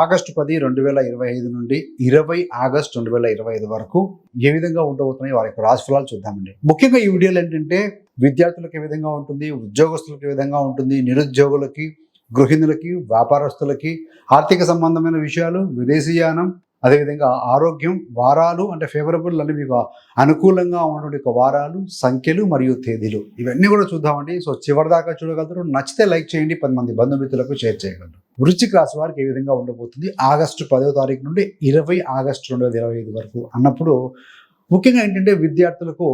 August పది రెండు వేల ఇరవై ఐదు నుండి ఇరవై ఆగస్టు రెండు వేల ఇరవై ఐదు వరకు ఏ విధంగా ఉండబోతున్నాయి వారి యొక్క రాశిఫలాలు చూద్దామండి. ముఖ్యంగా ఈ వీడియోలు ఏంటంటే విద్యార్థులకు ఏ విధంగా ఉంటుంది ఉద్యోగస్తులకు ఏ విధంగా ఉంటుంది నిరుద్యోగులకి గృహిణులకి వ్యాపారస్తులకి ఆర్థిక సంబంధమైన విషయాలు విదేశీయానం అదేవిధంగా ఆరోగ్యం వారాలు అంటే ఫేవరబుల్ అని మీకు అనుకూలంగా ఉన్నటువంటి యొక్క వారాలు సంఖ్యలు మరియు తేదీలు. ఇవన్నీ కూడా చూద్దామండి. సో చివరి దాకా చూడగలరు నచ్చితే లైక్ చేయండి పది మంది బంధుమిత్రులకు షేర్ చేయగలరు. వృశ్చిక రాశి వారికి ఏ విధంగా ఉండబోతుంది? ఆగస్టు పదో తారీఖు నుండి ఇరవై ఆగస్టు రెండు వేల ఇరవై ఐదు వరకు అన్నప్పుడు ముఖ్యంగా ఏంటంటే విద్యార్థులకు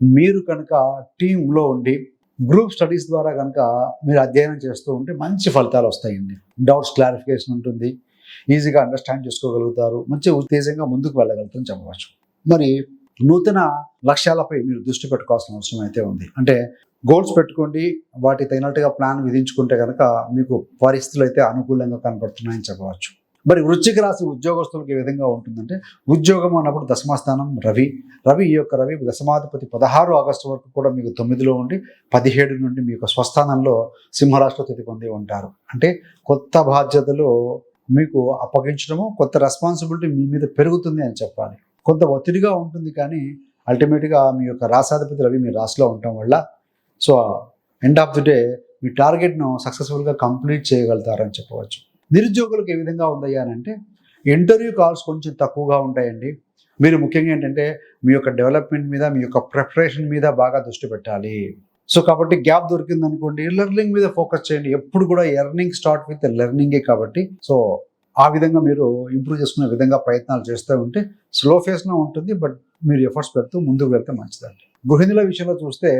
మీరు కనుక టీంలో ఉండి గ్రూప్ స్టడీస్ ద్వారా కనుక మీరు అధ్యయనం చేస్తూ ఉంటే మంచి ఫలితాలు వస్తాయండి. డౌట్స్ క్లారిఫికేషన్ ఉంటుంది. ఈజీగా అండర్స్టాండ్ చేసుకోగలుగుతారు. మంచి ఉత్తేజంగా ముందుకు వెళ్ళగలుగుతారని చెప్పవచ్చు. మరి నూతన లక్ష్యాలపై మీరు దృష్టి పెట్టుకోవాల్సిన అవసరం అయితే ఉంది. అంటే గోల్స్ పెట్టుకోండి వాటి తగినట్టుగా ప్లాన్ విధించుకుంటే కనుక మీకు పరిస్థితులు అయితే అనుకూలంగా కనపడుతున్నాయని చెప్పవచ్చు. మరి వృశ్చిక రాశి ఉద్యోగస్తులకు ఏ విధంగా ఉంటుందంటే ఉద్యోగం అన్నప్పుడు దశమాస్థానం రవి. రవి ఈ యొక్క రవి దశమాధిపతి పదహారు ఆగస్టు వరకు కూడా మీకు తొమ్మిదిలో ఉండి పదిహేడు నుండి మీ యొక్క స్వస్థానంలో సింహరాశిలో తిథి పొంది ఉంటారు. అంటే కొత్త బాధ్యతలు మీకు అప్పగించడము కొత్త రెస్పాన్సిబిలిటీ మీ మీద పెరుగుతుంది అని చెప్పాలి. కొంత ఒత్తిడిగా ఉంటుంది కానీ అల్టిమేట్గా మీ యొక్క రాశాధిపతి రవి మీ రాశిలో ఉండటం వల్ల so end of the day మీ టార్గెట్ను సక్సెస్ఫుల్గా కంప్లీట్ చేయగలుగుతారని చెప్పవచ్చు. నిరుద్యోగులకు ఏ విధంగా ఉందయ్యా అని అంటే ఇంటర్వ్యూ కాల్స్ కొంచెం తక్కువగా ఉంటాయండి. మీరు ముఖ్యంగా ఏంటంటే మీ యొక్క డెవలప్మెంట్ మీద మీ యొక్క ప్రిపరేషన్ మీద బాగా దృష్టి పెట్టాలి. సో కాబట్టి గ్యాప్ దొరికింది అనుకోండి లెర్నింగ్ మీద ఫోకస్ చేయండి. ఎప్పుడు కూడా ఎర్నింగ్ స్టార్ట్ విత్ లెర్నింగే కాబట్టి. సో ఆ విధంగా మీరు ఇంప్రూవ్ చేసుకునే విధంగా ప్రయత్నాలు చేస్తూ ఉంటే స్లో ఫేస్లో ఉంటుంది బట్ మీరు ఎఫర్ట్స్ పెడుతూ ముందుకు వెళ్తే మంచిదండి. గృహిణుల విషయంలో చూస్తే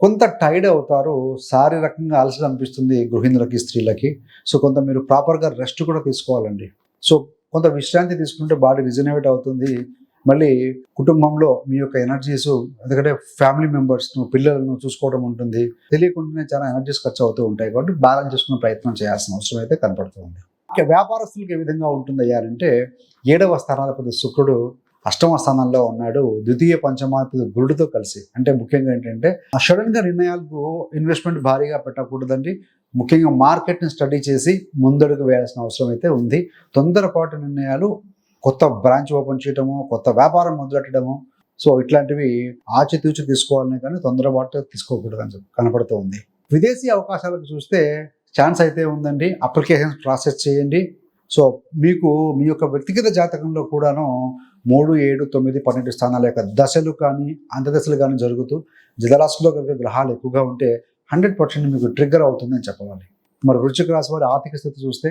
కొంత టైర్డ్ అవుతారు శారీరకంగా అలసట అనిపిస్తుంది గృహిణులకి స్త్రీలకి. సో కొంత మీరు ప్రాపర్గా రెస్ట్ కూడా తీసుకోవాలండి. సో కొంత విశ్రాంతి తీసుకుంటే బాడీ రిజనరేట్ అవుతుంది. మళ్ళీ కుటుంబంలో మీ యొక్క ఎనర్జీస్ ఎందుకంటే ఫ్యామిలీ మెంబర్స్ను పిల్లలను చూసుకోవడం ఉంటుంది. తెలియకుండానే చాలా ఎనర్జీస్ ఖర్చు అవుతూ ఉంటాయి. కాబట్టి బ్యాలెన్స్ చేసుకునే ప్రయత్నం చేయాల్సిన అవసరం అయితే కనపడుతుంది వ్యాపారస్తులకు ఏ విధంగా ఉంటుంది అయ్యారంటే ఏడవ స్థానాధిపతి శుక్రుడు అష్టమ స్థానంలో ఉన్నాడు. ద్వితీయ పంచమాధిపతి గురుడితో కలిసి. అంటే ముఖ్యంగా ఏంటంటే సడన్గా నిర్ణయాలకు ఇన్వెస్ట్మెంట్ భారీగా పెట్టకూడదండి. ముఖ్యంగా మార్కెట్ని స్టడీ చేసి ముందడుగు వేయాల్సిన అవసరం అయితే ఉంది. తొందరపాటు నిర్ణయాలు కొత్త బ్రాంచ్ ఓపెన్ చేయడము కొత్త వ్యాపారం మొదలెట్టడము సో ఇట్లాంటివి ఆచితూచి తీసుకోవాలని కానీ తొందరపాటు తీసుకోకూడదని చెప్పి కనపడుతూ ఉంది విదేశీ అవకాశాలకు చూస్తే ఛాన్స్ అయితే ఉందండి. అప్లికేషన్స్ ప్రాసెస్ చేయండి. సో మీకు మీ యొక్క వ్యక్తిగత జాతకంలో కూడాను మూడు ఏడు తొమ్మిది పన్నెండు స్థానాల యొక్క దశలు కానీ అంతదశలు కానీ జరుగుతూ జలరాశిలో కలిగే గ్రహాలు ఎక్కువగా ఉంటే హండ్రెడ్ పర్సెంట్ మీకు ట్రిగ్గర్ అవుతుందని చెప్పాలి మరి వృచ్చిక రాశి వారి ఆర్థిక స్థితి చూస్తే